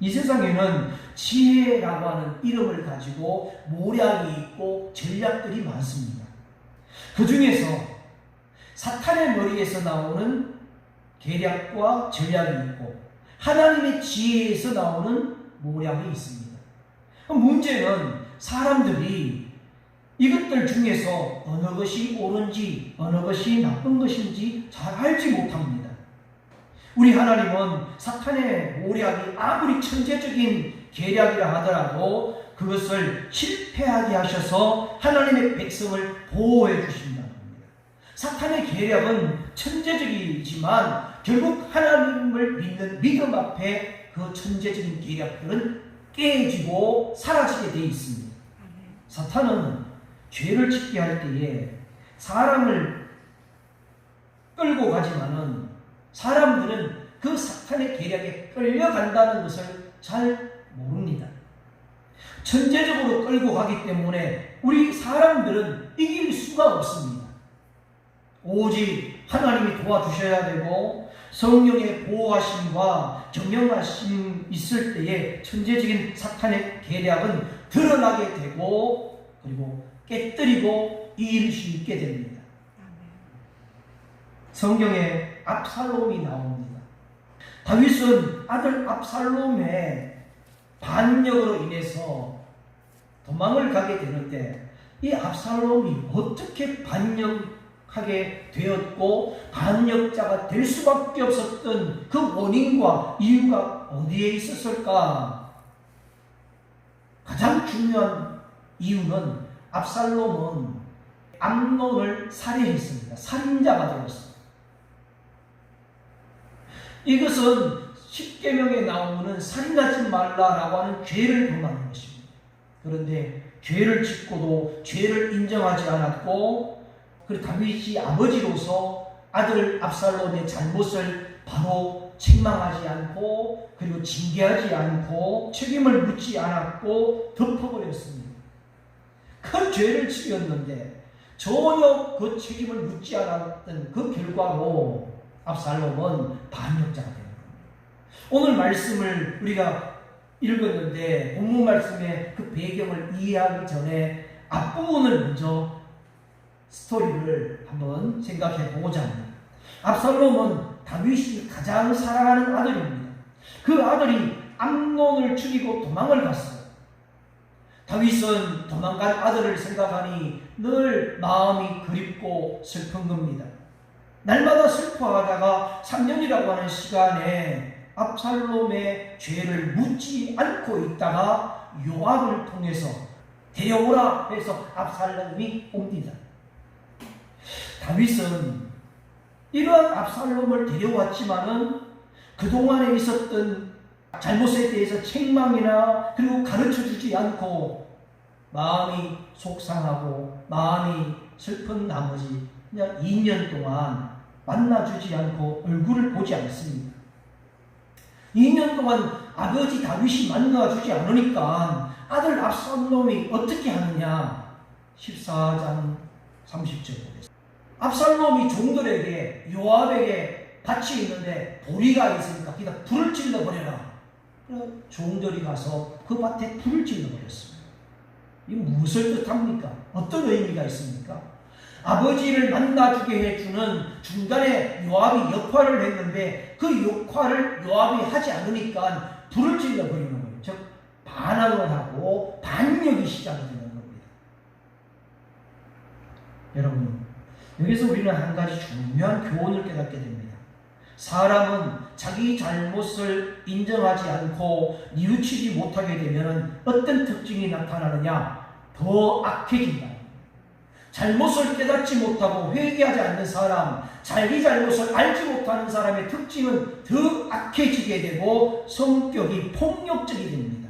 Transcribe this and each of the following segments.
이 세상에는 지혜라고 하는 이름을 가지고 모략이 있고 전략들이 많습니다. 그 중에서 사탄의 머리에서 나오는 계략과 전략이 있고 하나님의 지혜에서 나오는 모략이 있습니다. 문제는 사람들이 이것들 중에서 어느 것이 옳은지 어느 것이 나쁜 것인지 잘 알지 못합니다. 우리 하나님은 사탄의 모략이 아무리 천재적인 계략이라 하더라도 그것을 실패하게 하셔서 하나님의 백성을 보호해 주신다는 겁니다. 사탄의 계략은 천재적이지만 결국 하나님을 믿는 믿음 앞에 그 천재적인 계략들은 깨지고 사라지게 되어 있습니다. 사탄은 죄를 짓게 할 때에 사람을 끌고 가지만은 사람들은 그 사탄의 계략에 끌려간다는 것을 잘 모릅니다. 천재적으로 끌고 가기 때문에 우리 사람들은 이길 수가 없습니다. 오직 하나님이 도와주셔야 되고 성령의 보호하심과 경영하심 있을 때에 천재적인 사탄의 계략은 드러나게 되고 그리고 깨뜨리고 이길 수 있게 됩니다. 성경에 압살롬이 나옵니다. 다윗은 아들 압살롬의 반역으로 인해서 도망을 가게 되는데 이 압살롬이 어떻게 반역하게 되었고 반역자가 될 수밖에 없었던 그 원인과 이유가 어디에 있었을까? 가장 중요한 이유는 압살롬은 암론을 살해했습니다. 살인자가 되었습니다. 이것은 십계명에 나오는 살인하지 말라라고 하는 죄를 범하는 것입니다. 그런데 죄를 짓고도 죄를 인정하지 않았고 그 다윗이 아버지로서 아들 압살롬의 잘못을 바로 책망하지 않고 그리고 징계하지 않고 책임을 묻지 않았고 덮어버렸습니다. 큰 죄를 지었는데 전혀 그 책임을 묻지 않았던 그 결과로 압살롬은 반역자가 되는 겁니다. 오늘 말씀을 우리가 읽었는데 본문 말씀의 그 배경을 이해하기 전에 앞부분을 먼저 스토리를 한번 생각해 보고자 합니다. 압살롬은 다윗이 가장 사랑하는 아들입니다. 그 아들이 암론을 죽이고 도망을 갔어요. 다윗은 도망간 아들을 생각하니 늘 마음이 그립고 슬픈 겁니다. 날마다 슬퍼하다가 3년이라고 하는 시간에 압살롬의 죄를 묻지 않고 있다가 요압을 통해서 데려오라 해서 압살롬이 옵니다. 다윗은 이러한 압살롬을 데려왔지만은 그동안에 있었던 잘못에 대해서 책망이나 그리고 가르쳐 주지 않고 마음이 속상하고 마음이 슬픈 나머지 그냥 2년 동안 만나주지 않고 얼굴을 보지 않습니다. 2년 동안 아버지 다윗이 만나주지 않으니까 아들 압살롬이 어떻게 하느냐 14장 30절에 보겠습니다. 압살롬이 종들에게 요압에게 밭이 있는데 보리가 있으니까 그냥 불을 질러 버려라. 종들이 가서 그 밭에 불을 질러 버렸습니다. 이 무엇을 뜻합니까? 어떤 의미가 있습니까? 아버지를 만나주게 해주는 중간에 요압이 역할을 했는데 그 역할을 요압이 하지 않으니까 불을 질러 버리는 거예요. 즉 반항을 하고 반역이 시작이 되는 겁니다. 여러분 여기서 우리는 한 가지 중요한 교훈을 깨닫게 됩니다. 사람은 자기 잘못을 인정하지 않고 뉘우치지 못하게 되면 어떤 특징이 나타나느냐? 더 악해진다. 잘못을 깨닫지 못하고 회개하지 않는 사람, 자기 잘못을 알지 못하는 사람의 특징은 더 악해지게 되고 성격이 폭력적이 됩니다.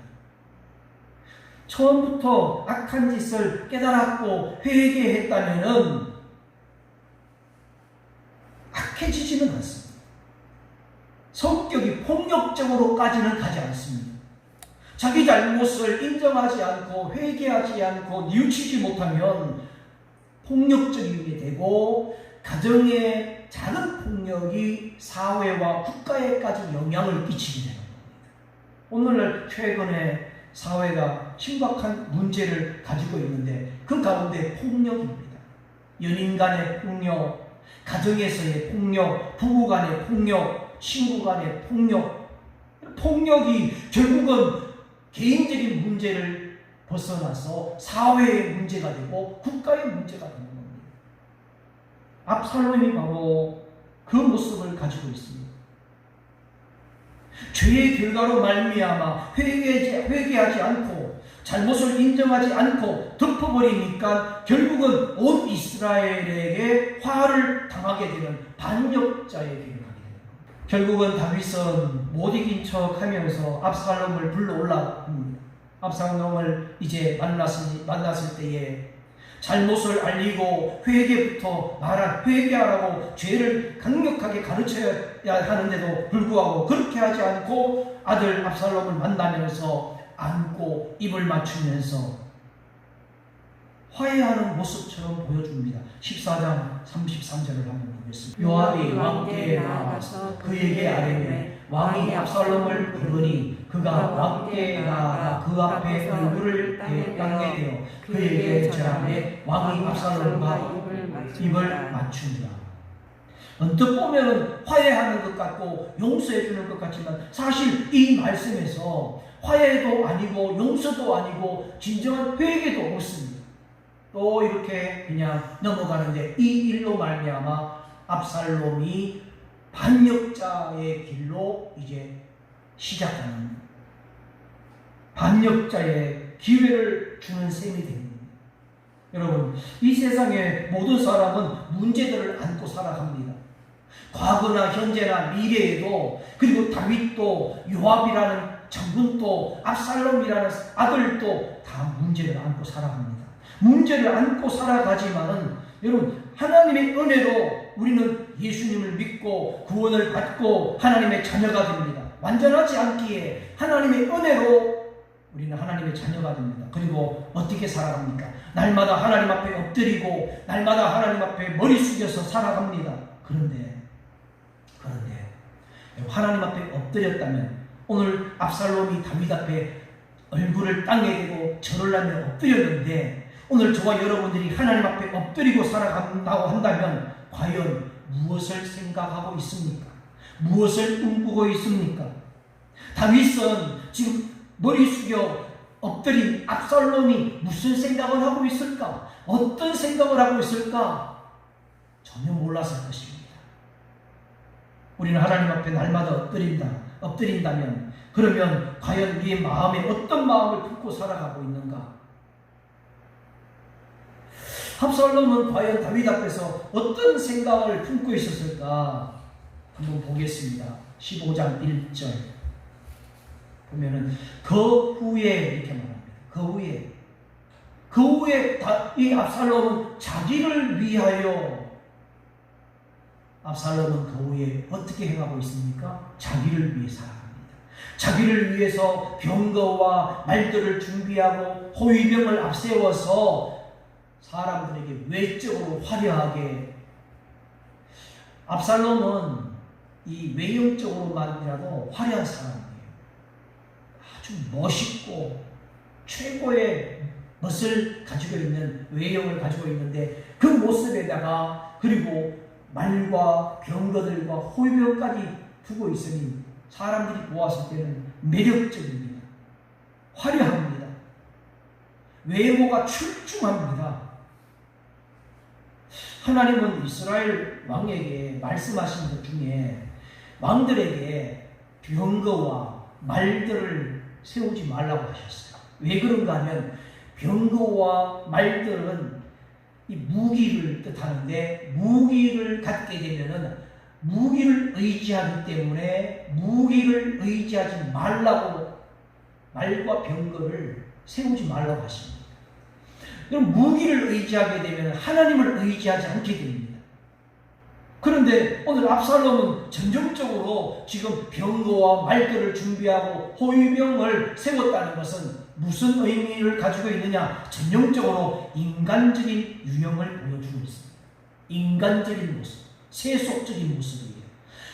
처음부터 악한 짓을 깨달았고 회개했다면 악해지지는 않습니다. 성격이 폭력적으로까지는 가지 않습니다. 자기 잘못을 인정하지 않고 회개하지 않고 뉘우치지 못하면 폭력적이게 되고 가정의 작은 폭력이 사회와 국가에까지 영향을 끼치게 되는 겁니다. 오늘날 최근에 사회가 심각한 문제를 가지고 있는데 그 가운데 폭력입니다. 연인 간의 폭력, 가정에서의 폭력, 부부 간의 폭력, 친구 간의 폭력. 폭력이 결국은 개인적인 문제를 벗어나서 사회의 문제가 되고 국가의 문제가 되는 겁니다. 압살롬이 바로 그 모습을 가지고 있습니다. 죄의 결과로 말미암아 회개하지, 회개하지 않고 잘못을 인정하지 않고 덮어버리니까 결국은 온 이스라엘에게 화를 당하게 되는 반역자의 길을 가게 됩니다. 결국은 다윗은 못 이긴 척 하면서 압살롬을 불러 올라 합니다. 압살롬을 이제 만났을, 만났을 때에 잘못을 알리고 회개부터 말한 회개하라고 죄를 강력하게 가르쳐야 하는데도 불구하고 그렇게 하지 않고 아들 압살롬을 만나면서 안고 입을 맞추면서 화해하는 모습처럼 보여줍니다. 14장 33절을 한번 보겠습니다. 요압이 왕께 나가서 그에게 아뢰매 왕이 압살롬을 부르니 그가 왕께 나아가 그 앞에 얼굴을 땅에 대어 그에게 절하매 왕이 압살롬과 입을 맞춘다. 언뜻 보면 화해하는 것 같고 용서해 주는 것 같지만 사실 이 말씀에서 화해도 아니고 용서도 아니고 진정한 회개도 없습니다. 또 이렇게 그냥 넘어가는데 이 일로 말미암아 압살롬이 반역자의 길로 이제 시작하는 반역자의 기회를 주는 셈이 됩니다. 여러분, 이 세상의 모든 사람은 문제들을 안고 살아갑니다. 과거나 현재나 미래에도 그리고 다윗도 요압이라는 장군도 압살롬이라는 아들도 다 문제를 안고 살아갑니다. 문제를 안고 살아가지만은 여러분 하나님의 은혜로 우리는 예수님을 믿고 구원을 받고 하나님의 자녀가 됩니다. 완전하지 않기에 하나님의 은혜로 우리는 하나님의 자녀가 됩니다. 그리고 어떻게 살아갑니까? 날마다 하나님 앞에 엎드리고 날마다 하나님 앞에 머리 숙여서 살아갑니다. 그런데 그런데 하나님 앞에 엎드렸다면 오늘 압살롬이 다윗 앞에 얼굴을 땅에 대고 절을 하며 엎드렸는데 오늘 저와 여러분들이 하나님 앞에 엎드리고 살아간다고 한다면 과연 무엇을 생각하고 있습니까? 무엇을 꿈꾸고 있습니까? 다윗은 지금 머리 숙여 엎드린 압살롬이 무슨 생각을 하고 있을까? 어떤 생각을 하고 있을까? 전혀 몰랐을 것입니다. 우리는 하나님 앞에 날마다 엎드린다, 엎드린다면 그러면 과연 우리의 마음에 어떤 마음을 품고 살아가고 있는가? 합살롬은 과연 다윗 앞에서 어떤 생각을 품고 있었을까? 한번 보겠습니다. 15장 1절. 보면은 그 후에 이렇게 말합니다. 그 후에 그 후에 이 압살롬은 자기를 위하여 압살롬은 그 후에 어떻게 행하고 있습니까? 자기를 위해 살아갑니다. 자기를 위해서 병거와 말들을 준비하고 호위병을 앞세워서 사람들에게 외적으로 화려하게 압살롬은 이 외형적으로만이라도 화려한 사람이에요. 아주 멋있고 최고의 멋을 가지고 있는 외형을 가지고 있는데 그 모습에다가 그리고 말과 병거들과 호위병까지 두고 있으니 사람들이 보았을 때는 매력적입니다. 화려합니다. 외모가 출중합니다. 하나님은 이스라엘 왕에게 말씀하신 것 중에 왕들에게 병거와 말들을 세우지 말라고 하셨어요. 왜 그런가 하면 병거와 말들은 이 무기를 뜻하는데 무기를 갖게 되면은 무기를 의지하기 때문에 무기를 의지하지 말라고 말과 병거를 세우지 말라고 하십니다. 그럼 무기를 의지하게 되면 하나님을 의지하지 않게 됩니다. 그런데 오늘 압살롬은 전정적으로 지금 병거와 말들을 준비하고 호위병을 세웠다는 것은 무슨 의미를 가지고 있느냐? 전형적으로 인간적인 유형을 보여주고 있습니다. 인간적인 모습, 세속적인 모습이에요.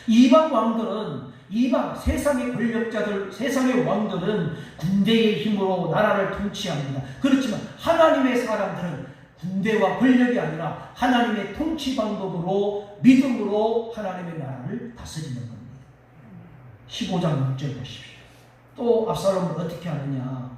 이방 왕들은 이방 세상의 권력자들, 세상의 왕들은 군대의 힘으로 나라를 통치합니다. 그렇지만 하나님의 사람들은 군대와 권력이 아니라 하나님의 통치 방법으로 믿음으로 하나님의 나라를 다스리는 겁니다. 15장 6절 보십시오. 또 압살롬은 어떻게 하느냐?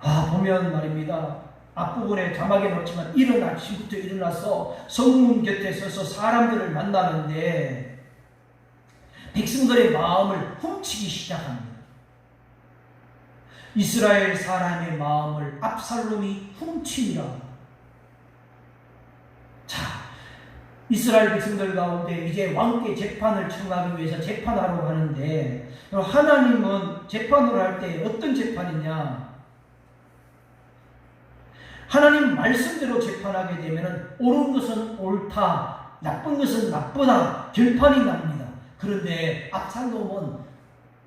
아 보면 말입니다. 앞부분에 자막에 넣었지만 이른 아침부터 일어나서 성문 곁에 서서 사람들을 만나는데 백성들의 마음을 훔치기 시작합니다. 이스라엘 사람의 마음을 압살롬이 훔치니라. 자, 이스라엘 백성들 가운데 이제 왕께 재판을 청하기 위해서 재판하러 가는데 하나님은 재판을 할 때 어떤 재판이냐? 하나님 말씀대로 재판하게 되면 옳은 것은 옳다, 나쁜 것은 나쁘다 결판이 납니다. 그런데 압살롬은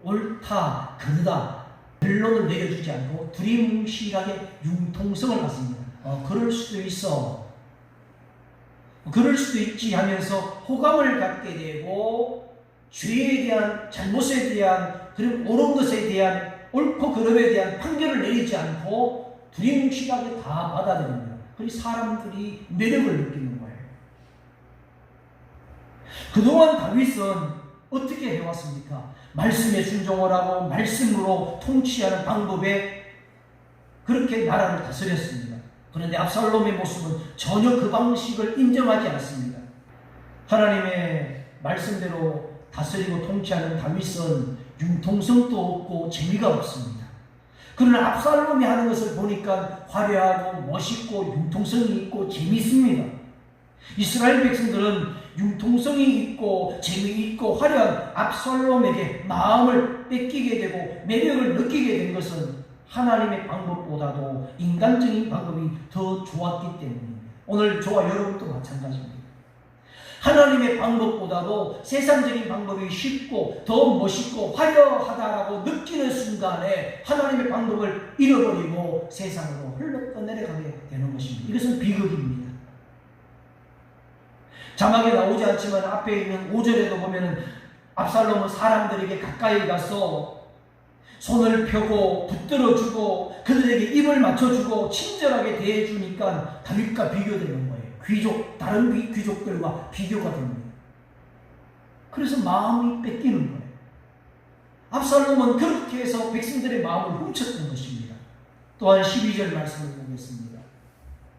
옳다, 그르다 결론을 내려주지 않고 두리뭉실하게 융통성을 갖습니다. 어, 그럴 수도 있어. 그럴 수도 있지 하면서 호감을 갖게 되고 죄에 대한 잘못에 대한 그리고 옳은 것에 대한 옳고 그름에 대한 판결을 내리지 않고 두리뭉실하게 다 받아들입니다. 그리고 사람들이 매력을 느끼는 거예요. 그동안 다윗은 어떻게 해왔습니까? 말씀에 순종을 하고 말씀으로 통치하는 방법에 그렇게 나라를 다스렸습니다. 그런데 압살롬의 모습은 전혀 그 방식을 인정하지 않습니다. 하나님의 말씀대로 다스리고 통치하는 다윗은 융통성도 없고 재미가 없습니다. 그러나 압살롬이 하는 것을 보니까 화려하고 멋있고 융통성이 있고 재미있습니다. 이스라엘 백성들은 융통성이 있고 재미있고 화려한 압살롬에게 마음을 뺏기게 되고 매력을 느끼게 된 것은 하나님의 방법보다도 인간적인 방법이 더 좋았기 때문입니다. 오늘 저와 여러분도 마찬가지입니다. 하나님의 방법보다도 세상적인 방법이 쉽고 더 멋있고 화려하다라고 느끼는 순간에 하나님의 방법을 잃어버리고 세상으로 흘러 떠내려가게 되는 것입니다. 이것은 비극입니다. 자막에 나오지 않지만 앞에 있는 5절에도 보면은 압살롬은 사람들에게 가까이 가서 손을 펴고 붙들어주고 그들에게 입을 맞춰주고 친절하게 대해주니까 다윗과 비교되는 거예요. 귀족, 다른 귀족들과 비교가 됩니다. 그래서 마음이 뺏기는 거예요. 압살롬은 그렇게 해서 백성들의 마음을 훔쳤던 것입니다. 또한 12절 말씀을 보겠습니다.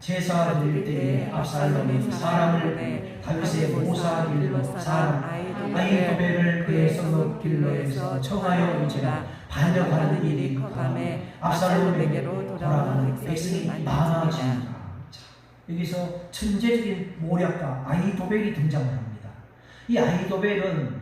제사 드릴 때에 압살롬이 사람을 보내 다윗의 모사 길로 사람 아이도벨을 그의 성읍 길로에서 청하여 온지라 반역하는 일이 커감에 압살롬에게로 돌아가는 백성이 많아집니다. 여기서 천재적인 모략가 아이도벨이 등장을 합니다. 이 아이도벨은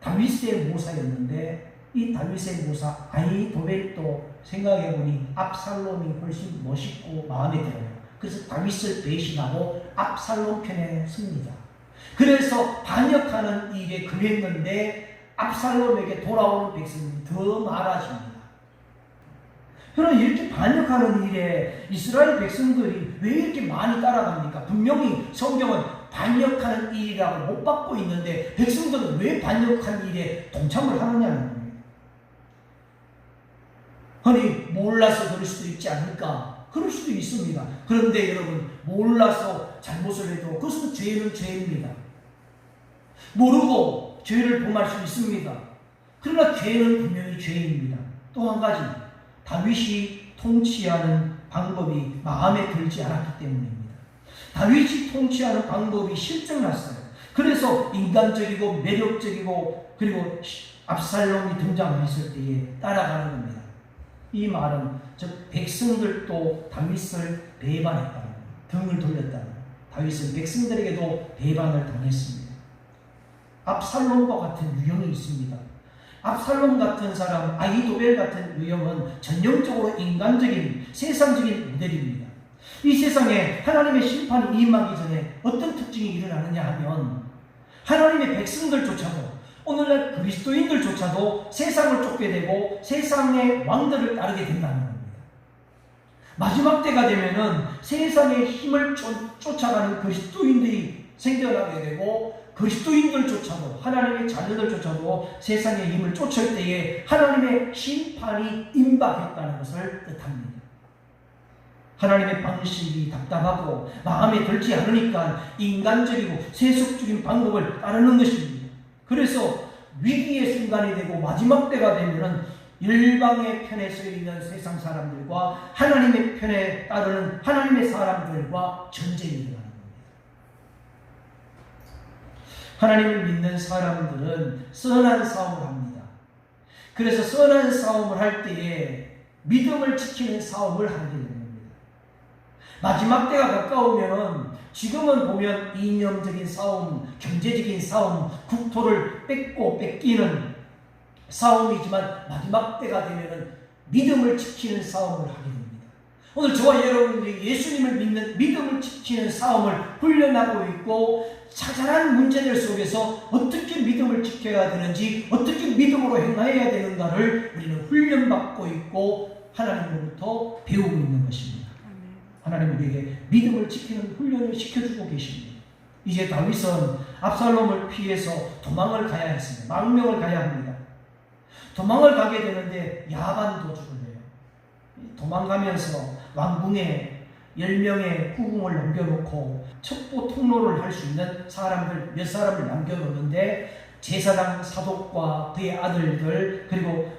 다윗의 모사였는데 이 다윗의 모사 아이도벨도 생각해보니 압살롬이 훨씬 멋있고 마음에 들어요. 그래서 다윗을 배신하고 압살롬 편에 섭니다. 그래서 반역하는 일에 금했는데 압살롬에게 돌아오는 백성이 더 많아집니다. 그럼 이렇게 반역하는 일에 이스라엘 백성들이 왜 이렇게 많이 따라갑니까? 분명히 성경은 반역하는 일이라고 못 받고 있는데 백성들은 왜 반역한 일에 동참을 하느냐는 거예요. 아니 몰라서 그럴 수도 있지 않을까? 그럴 수도 있습니다. 그런데 여러분 몰라서 잘못을 해도 그것은 죄는 죄입니다. 모르고 죄를 범할 수 있습니다. 그러나 죄는 분명히 죄입니다. 또 한 가지 다윗이 통치하는 방법이 마음에 들지 않았기 때문입니다. 다윗이 통치하는 방법이 실증났어요. 그래서 인간적이고 매력적이고 그리고 압살롬이 등장했을 때에 따라가는 겁니다. 이 말은 즉 백성들도 다윗을 배반했다. 등을 돌렸다. 다윗은 백성들에게도 배반을 당했습니다. 압살롬과 같은 유형이 있습니다. 압살롬 같은 사람, 아이도벨 같은 유형은 전형적으로 인간적인 세상적인 모델입니다. 이 세상에 하나님의 심판이 임하기 전에 어떤 특징이 일어나느냐 하면 하나님의 백성들조차도 오늘날 그리스도인들조차도 세상을 쫓게 되고 세상의 왕들을 따르게 된다는. 마지막 때가 되면은 세상의 힘을 쫓, 쫓아가는 그리스도인들이 생겨나게 되고 그리스도인들조차도 하나님의 자녀들조차도 세상의 힘을 쫓을 때에 하나님의 심판이 임박했다는 것을 뜻합니다. 하나님의 방식이 답답하고 마음에 들지 않으니까 인간적이고 세속적인 방법을 따르는 것입니다. 그래서 위기의 순간이 되고 마지막 때가 되면은 일방의 편에 서 있는 세상 사람들과 하나님의 편에 따르는 하나님의 사람들과 전쟁이 일어나는 겁니다. 하나님을 믿는 사람들은 선한 싸움을 합니다. 그래서 선한 싸움을 할 때에 믿음을 지키는 싸움을 하게 됩니다. 마지막 때가 가까우면 지금은 보면 이념적인 싸움, 경제적인 싸움, 국토를 뺏고 뺏기는 싸움이지만 마지막 때가 되면은 믿음을 지키는 싸움을 하게 됩니다. 오늘 저와 여러분들이 예수님을 믿는 믿음을 지키는 싸움을 훈련하고 있고 자잘한 문제들 속에서 어떻게 믿음을 지켜야 되는지 어떻게 믿음으로 행해야 되는가를 우리는 훈련받고 있고 하나님으로부터 배우고 있는 것입니다. 하나님 우리에게 믿음을 지키는 훈련을 시켜주고 계십니다. 이제 다윗은 압살롬을 피해서 도망을 가야 했습니다. 망명을 가야 합니다. 도망을 가게 되는데 야반 도주를 해요. 도망가면서 왕궁에 10명의 후궁을 남겨놓고 첩보 통로를 할 수 있는 사람들 몇 사람을 남겨놓는데 제사장 사독과 그의 아들들 그리고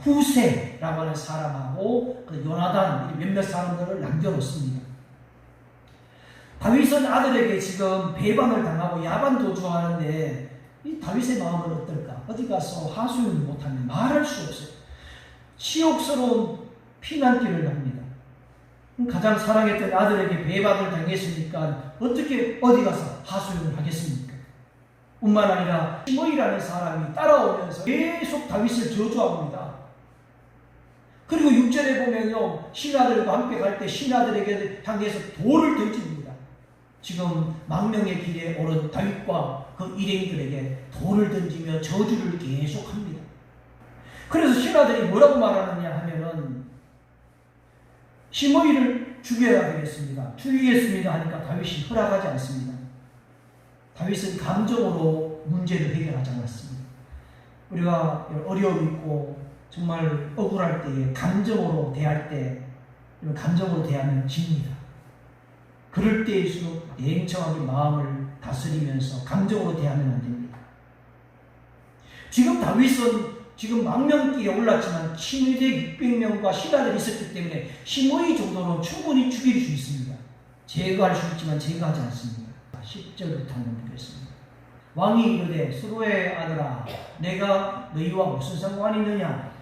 후세라고 하는 사람하고 그 요나단 몇몇 사람들을 남겨놓습니다. 다윗은 아들에게 지금 배반을 당하고 야반 도주하는데 이 다윗의 마음은 어떨까? 어디 가서 하소연 못하면 말할 수 없어요. 치욕스러운 피난길을 합니다. 가장 사랑했던 아들에게 배반을 당했으니까 어떻게 어디 가서 하소연을 하겠습니까? 뿐만 아니라 시므이라는 사람이 따라오면서 계속 다윗을 저주합니다. 그리고 6절에 보면요. 신하들과 함께 갈 때 신하들에게 향해서 돌을 던집니다. 지금 망명의 길에 오른 다윗과 그 일행들에게 돌을 던지며 저주를 계속합니다. 그래서 신하들이 뭐라고 말하느냐 하면은 시므이를 죽여야 되겠습니다. 죽이겠습니다 하니까 다윗이 허락하지 않습니다. 다윗은 감정으로 문제를 해결하지 않았습니다. 우리가 어려움이 있고 정말 억울할 때에 감정으로 대할 때 감정으로 대하면 집니다. 그럴 때일수록 냉정하게 마음을 다스리면서 감정으로 대하면 안 됩니다. 지금 다윗은 지금 망명길에 올랐지만 친위대 600명과 신하들이 있었기 때문에 시므이 정도는 충분히 죽일 수 있습니다. 제거할 수 있지만 제거하지 않습니다. 10절부터 한번 보겠습니다. 왕이 이르되 수로의 아들아 내가 너희와 무슨 상관이 있느냐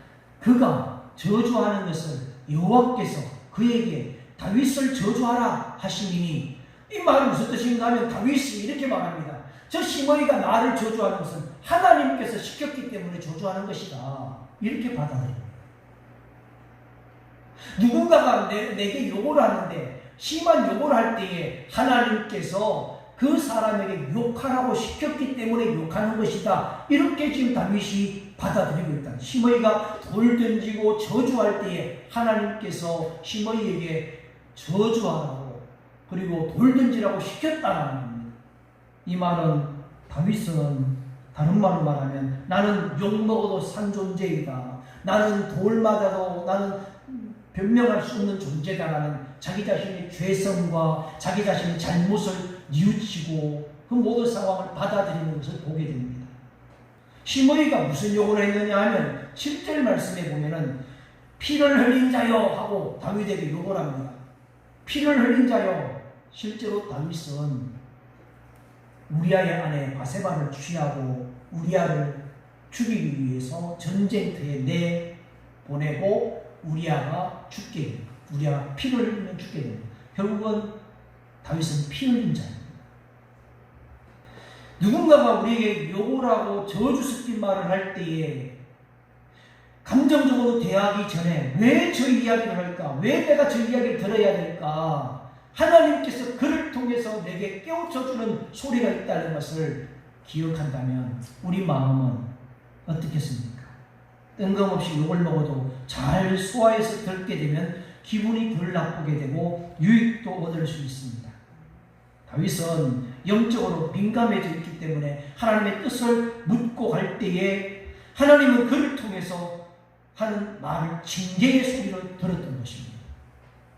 그가 저주하는 것을 여호와께서 그에게 다윗을 저주하라 하시니 이 말은 무슨 뜻인가 하면 다윗이 이렇게 말합니다. 저 시므이가 나를 저주하는 것은 하나님께서 시켰기 때문에 저주하는 것이다. 이렇게 받아들입니다. 누군가가 내, 내게 욕을 하는데 심한 욕을 할 때에 하나님께서 그 사람에게 욕하라고 시켰기 때문에 욕하는 것이다. 이렇게 지금 다윗이 받아들이고 있다. 시므이가 돌 던지고 저주할 때에 하나님께서 시므이에게 저주하라고 그리고 돌 던지라고 시켰다라는 겁니다. 이 말은 다윗은 다른 말로 말하면 나는 욕 먹어도 산 존재이다. 나는 돌 맞아도 나는 변명할 수 없는 존재다라는 자기 자신의 죄성과 자기 자신의 잘못을 뉘우치고 그 모든 상황을 받아들이는 것을 보게 됩니다. 시므이가 무슨 욕을 했느냐 하면 7절 말씀에 보면은 피를 흘린 자여 하고 다윗에게 욕을 합니다. 피를 흘린 자여 실제로 다윗은 우리아의 아내 바세바를 취하고 우리아를 죽이기 위해서 전쟁터에 내 보내고 우리아가 죽게 됩니다. 우리아가 피를 흘리면 죽게 됩니다. 결국은 다윗은 피 흘린 자입니다. 누군가가 우리에게 욕을 하고 저주 섞인 말을 할 때에 감정적으로 대하기 전에 왜 저 이야기를 할까? 왜 내가 저 이야기를 들어야 될까? 하나님께서 그를 통해서 내게 깨우쳐주는 소리가 있다는 것을 기억한다면 우리 마음은 어떻겠습니까? 뜬금없이 욕을 먹어도 잘 소화해서 듣게 되면 기분이 덜 나쁘게 되고 유익도 얻을 수 있습니다. 다윗은 영적으로 민감해져 있기 때문에 하나님의 뜻을 묻고 갈 때에 하나님은 그를 통해서 하는 말을 징계의 소리를 들었던 것입니다.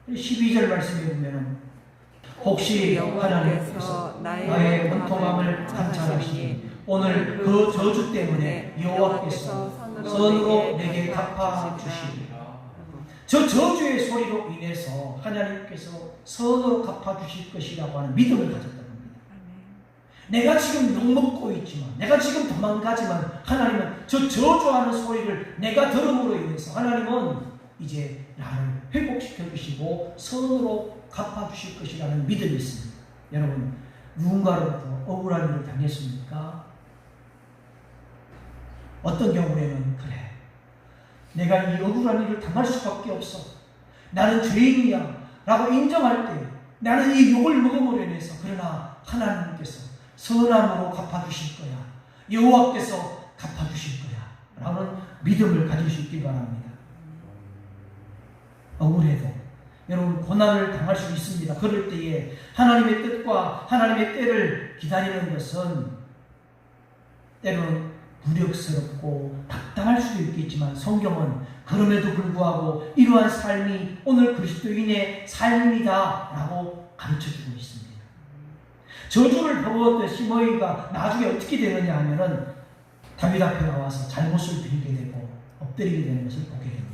12절 말씀에 보면은 혹시 하나님께서 나의 원통함을 관찰하시니 오늘 그 저주 때문에 여호와께서 선으로 내게 갚아 주시리라. 저 저주의 소리로 인해서 하나님께서 선으로 갚아 주실 것이라고 하는 믿음을 겁니다. 내가 지금 욕먹고 있지만, 내가 지금 도망가지만, 하나님은 저 저주하는 소리를 내가 들음으로 인해서 하나님은 이제 나를 회복시켜 주시고 선으로 갚아 주실 것이라는 믿음이 있습니다. 여러분, 누군가로부터 억울한 일을 당했습니까? 어떤 경우에는 그래. 내가 이 억울한 일을 당할 수밖에 없어. 나는 죄인이야. 라고 인정할 때 나는 이 욕을 먹음으로 인해서 그러나 하나님께서 선함으로 갚아주실 거야. 여호와께서 갚아주실 거야. 라는 믿음을 가질 수 있기 바랍니다. 억울해도 여러분 고난을 당할 수 있습니다. 그럴 때에 하나님의 뜻과 하나님의 때를 기다리는 것은 때로는 무력스럽고 답답할 수도 있겠지만 성경은 그럼에도 불구하고 이러한 삶이 오늘 그리스도인의 삶이다라고 가르쳐주고 있습니다. 저주를 퍼부었던 시므이가 나중에 어떻게 되느냐 하면은 다윗 앞에 나와서 잘못을 빌게 되고 엎드리게 되는 것을 보게 됩니다.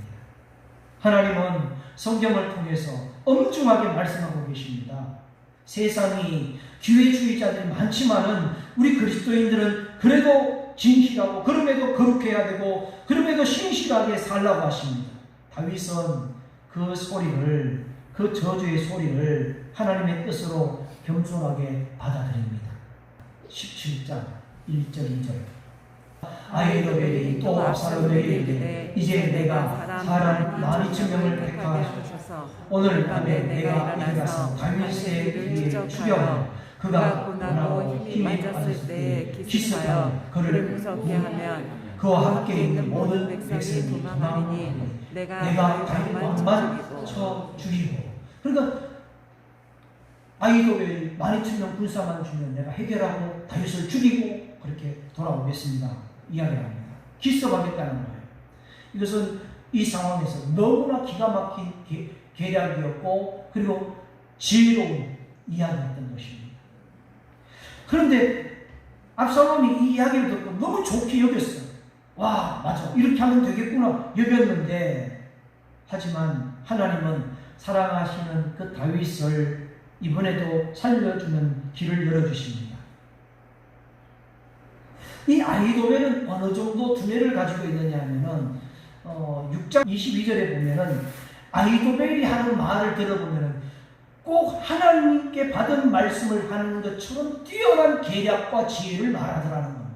하나님은 성경을 통해서 엄중하게 말씀하고 계십니다. 세상이 기회주의자들이 많지만은 우리 그리스도인들은 그래도 진실하고 그럼에도 거룩해야 되고 그럼에도 신실하게 살라고 하십니다. 다윗은 그 소리를 그 저주의 소리를 하나님의 뜻으로 겸손하게 받아들입니다. 17장 1절 2절 아이로벨이 또 압살롬에게 이르되 이제 내가 사람 만 이천 명을 택하소서. 오늘 밤에 내가 일어나서 다윗의 뒤에 추격하여 그가 고난하고 힘이 빠졌을 때에 기습하여 그를 무섭게 하면 그와 함께 있는 모든 백성이 도망하리니 내가 내가 다윗 다윗 왕만 왕만 죽이고 쳐 죽이고. 그러니까 아이도벨 만이천 명 군사만 주면 내가 해결하고 다윗을 죽이고 그렇게 돌아오겠습니다 이야기합니다 기습하겠다는 거예요 이것은 이 상황에서 너무나 기가 막힌 계, 계략이었고 그리고 지혜로운 이야기였던 것입니다 그런데 압살롬이 이 이야기를 듣고 너무 좋게 여겼어요. 와, 맞아. 이렇게 하면 되겠구나. 여겼는데, 하지만 하나님은 사랑하시는 그 다윗을 이번에도 살려주는 길을 열어주십니다. 이 아이도벨은 어느 정도 두뇌를 가지고 있느냐 하면은, 어, 6장 22절에 보면은, 아이도벨이 하는 말을 들어보면은, 꼭 하나님께 받은 말씀을 하는 것처럼 뛰어난 계략과 지혜를 말하더라는 겁니다.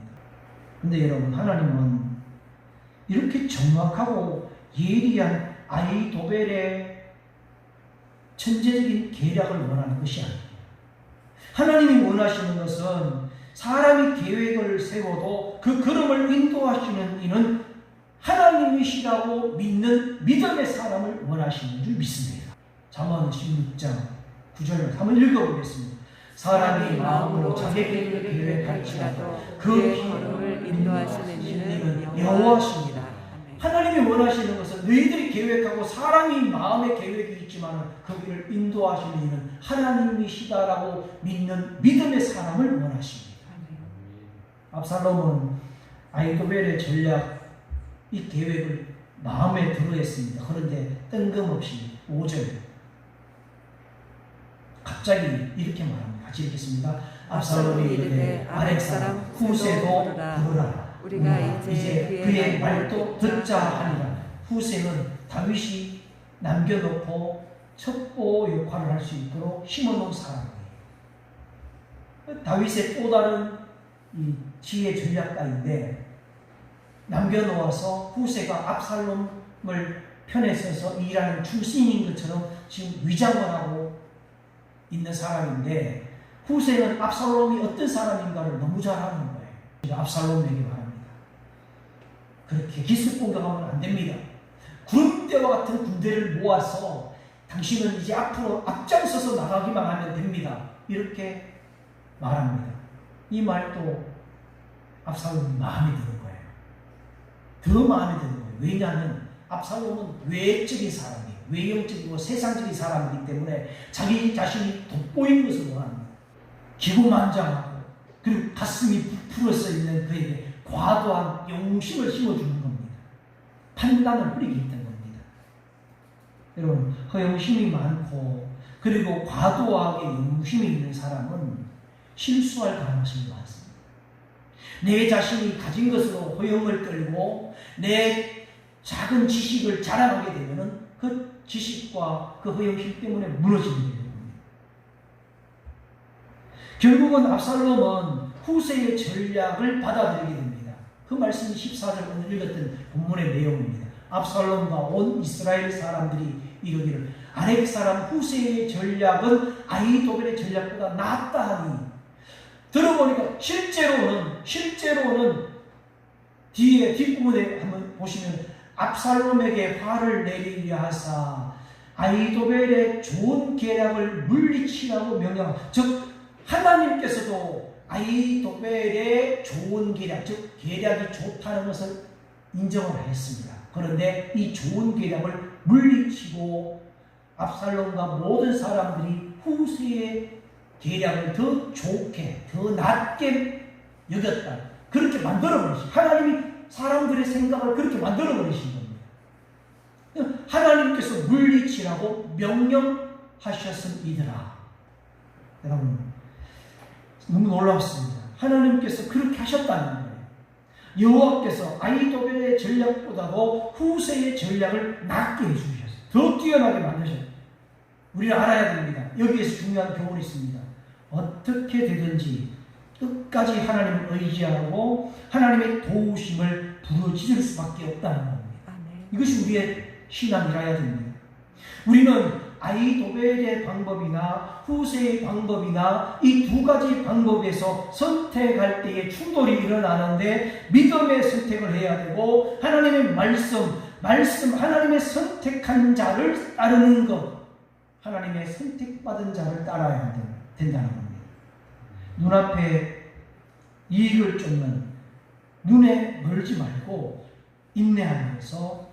근데 여러분, 하나님은 이렇게 정확하고 예리한 아이도벨의 천재적인 계략을 원하는 것이 아니에요. 하나님이 원하시는 것은 사람이 계획을 세워도 그 걸음을 인도하시는 이는 하나님이시라고 믿는 믿음의 사람을 원하시는 줄 믿습니다. 잠언 16장 9절을 한번 읽어보겠습니다. 사람이 마음으로 자기 길을 계획할지라도 그 길을 걸음을 인도하시는 이는 여호와십니다. 하나님이 원하시는 것은 너희들이 계획하고 사람이 마음에 계획이 있지만 그 길을 인도하시는 이는 하나님이시다라고 믿는 믿음의 사람을 원하십니다. 압살롬은 아이도벨의 전략, 이 계획을 마음에 들어 했습니다. 그런데 뜬금없이 5절 갑자기 이렇게 말합니다. 같이 읽겠습니다. 압살롬이 이르되 아랫 사람 후세도 부르라. 우리가 음, 이제 그의 말도 듣자 하니라. 후세는 다윗이 남겨놓고 첩보 역할을 할 수 있도록 심어놓은 사람이에요. 다윗의 또 다른 이 지혜 전략가인데 남겨놓아서 후세가 압살롬을 편에 서서 일하는 출신인 것처럼 지금 위장을 하고 있는 사람인데 후세는 압살롬이 어떤 사람인가를 너무 잘 아는 거예요. 압살롬에게 말합니다. 그렇게 기습 공격하면 안 됩니다. 구름대와 같은 군대를 모아서 당신은 이제 앞으로 앞장서서 나가기만 하면 됩니다. 이렇게 말합니다. 이 말도 압살롬이 마음에 드는 거예요. 더 마음에 드는 거예요. 왜냐하면 압살롬은 외적인 사람이에요. 외형적이고 세상적인 사람이기 때문에 자기 자신이 돋보이는 것을 원합니다. 기고만장하고 그리고 가슴이 부풀어 서 있는 그에게 과도한 용심을 심어주는 겁니다. 판단을 했던 겁니다. 여러분 허영심이 많고 그리고 과도하게 용심이 있는 사람은 실수할 가능성이 많습니다. 내 자신이 가진 것으로 허영을 끌고 내 작은 지식을 자랑하게 되면은 그 지식과 그 허영심 때문에 되는 겁니다. 결국은 압살롬은 후세의 전략을 받아들이게 됩니다. 그 말씀이 14절 오늘 읽었던 본문의 내용입니다. 압살롬과 온 이스라엘 사람들이 이르기를 아렉 사람 후세의 전략은 아이도벨의 전략보다 낫다 하니 들어보니까 실제로는 실제로는 뒤에 뒷부분에 한번 보시면 압살롬에게 화를 내리려 하사 아이도벨의 좋은 계략을 물리치라고 명령 즉 하나님께서도 아이도벨의 좋은 계략 즉 계략이 좋다는 것을 인정을 했습니다. 그런데 이 좋은 계략을 물리치고 압살롬과 모든 사람들이 후세의 계략을 더 좋게, 더 낮게 여겼다. 그렇게 만들어버리신, 하나님이 사람들의 생각을 그렇게 만들어버리신 겁니다. 하나님께서 물리치라고 명령하셨음이더라. 여러분, 너무 놀랍습니다. 하나님께서 그렇게 하셨다는 거예요. 여호와께서 아이도벨의 전략보다도 후세의 전략을 낮게 해주셨어요. 더 뛰어나게 만드셨어요. 우리는 알아야 됩니다. 여기에서 중요한 교훈이 있습니다. 어떻게 되든지 끝까지 하나님을 의지하고 하나님의 도우심을 부르짖을 수밖에 없다는 겁니다. 아멘. 이것이 우리의 신앙이라야 됩니다. 우리는 아이도벨의 방법이나 후세의 방법이나 이 두 가지 방법에서 선택할 때에 충돌이 일어나는데 믿음의 선택을 해야 되고 하나님의 말씀, 말씀 하나님의 선택한 자를 따르는 것, 하나님의 선택받은 자를 따라야 된다는 겁니다. 눈앞에 이익을 쫓는 눈에 멀지 말고 인내하면서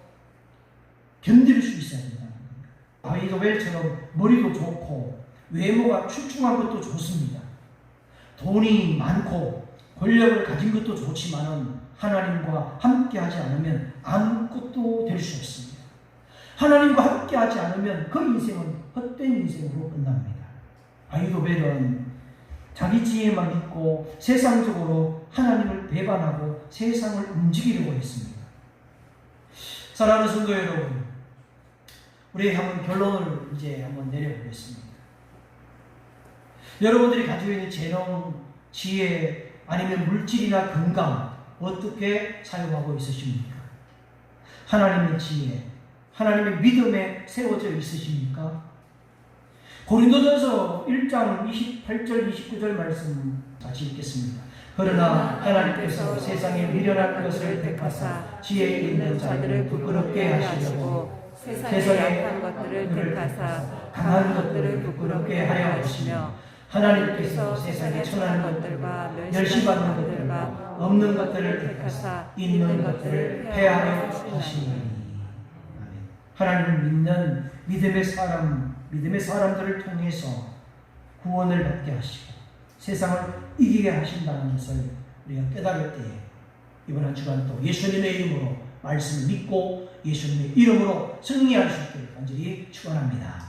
견딜 수 있어야 된다는 겁니다. 아이도벨처럼 머리도 좋고 외모가 출중한 것도 좋습니다. 돈이 많고 권력을 가진 것도 좋지만은 하나님과 함께하지 않으면 아무것도 될 수 없습니다. 하나님과 함께하지 않으면 그 인생은 헛된 인생으로 끝납니다. 아이도벨은 자기 지혜만 믿고 세상적으로 하나님을 배반하고 세상을 움직이려고 했습니다. 사랑하는 성도 여러분, 우리 한번 결론을 이제 한번 내려보겠습니다. 여러분들이 가지고 있는 재능, 지혜, 아니면 물질이나 건강 어떻게 사용하고 있으십니까? 하나님의 지혜, 하나님의 믿음에 세워져 있으십니까? 고린도전서 1장 28절 29절 말씀 같이 읽겠습니다. 그러나 하나님께서 세상에 미련한 것을 택하사 지혜 있는 자들을 부끄럽게 하시려고 세상의 약한 것들을 택하사 강한 것들을 부끄럽게 하려 하시며 하나님께서 세상에 천한 것들과 멸시받는 것들과 없는 것들을 택하사 있는 것들을 폐하려 하시니 하나님을 믿는 믿음의 사람, 믿음의 사람들을 통해서 구원을 받게 하시고 세상을 이기게 하신다는 것을 우리가 깨달을 때에 이번 한 주간 또 예수님의 이름으로 말씀을 믿고 예수님의 이름으로 승리할 수 있기를 간절히 축원합니다.